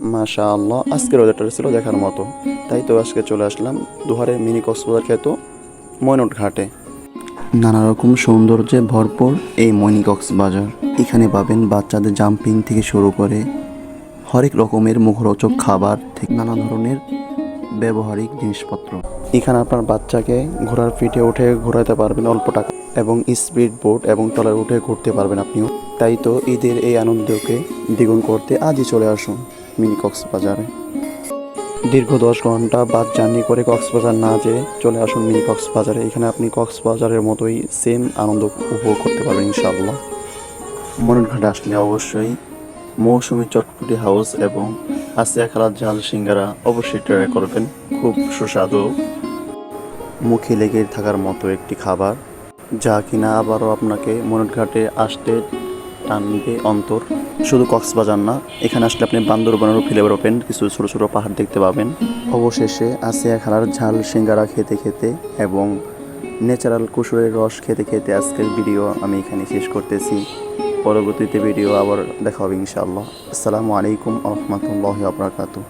মাশা আল্লাহ আজকের ওয়েদারটা ছিল দেখার মতো। তাই তো আজকে চলে আসলাম দুহারে মিনি কক্সবাজার খেত ময়নট ঘাটে নানা রকম সৌন্দর্যে ভরপুর এই মনি কক্সবাজার। এখানে পাবেন বাচ্চাদের জাম্পিং থেকে শুরু করে হরেক রকমের মুখরোচক খাবার থেকে নানা ধরনের ব্যবহারিক জিনিসপত্র। এখানে আপনার বাচ্চাকে ঘোড়ার পিঠে উঠে ঘোরাতে পারবেন অল্প টাকা এবং স্পিড বোট এবং টলার উঠে ঘুরতে পারবেন আপনিও। তাই তো ঈদের এই আনন্দকে দ্বিগুণ করতে আজই চলে আসুন মিনি কক্সবাজারে। দীর্ঘ দশ ঘণ্টা বাস জার্নি করে কক্সবাজার না যেয়ে চলে আসুন মিনি কক্সবাজারে। এখানে আপনি কক্সবাজারের মতোই সেম আনন্দ উপভোগ করতে পারবেন ইনশাআল্লাহ। মনের ঘাটে আসলে অবশ্যই মৌসুমি চটপটি হাউস এবং আসিয়া খালার ঝাল সিঙ্গারা অবশ্যই ট্রাই করবেন, খুব সুস্বাদু। মুখে লেগে থাকার মতো একটি খাবার, যা কিনা আবারও আপনাকে মনের ঘাটে আসতে টানবে অন্তর। শুধু কক্সবাজার না, এখানে আসলে আপনি বান্দরবনেরও ফিলে ওপেন কিছু ছোটো ছোটো পাহাড় দেখতে পাবেন। অবশেষে আসিয়া খালার ঝাল সিঙ্গারা খেতে খেতে এবং ন্যাচারাল কুসুরের রস খেতে খেতে আজকের ভিডিও আমি এখানে শেষ করতেছি। পরবর্তীতে ভিডিও আবার দেখা হবে ইনশাআল্লাহ। আসসালামু আলাইকুম আহমতুল্লাহ আবরাকাতু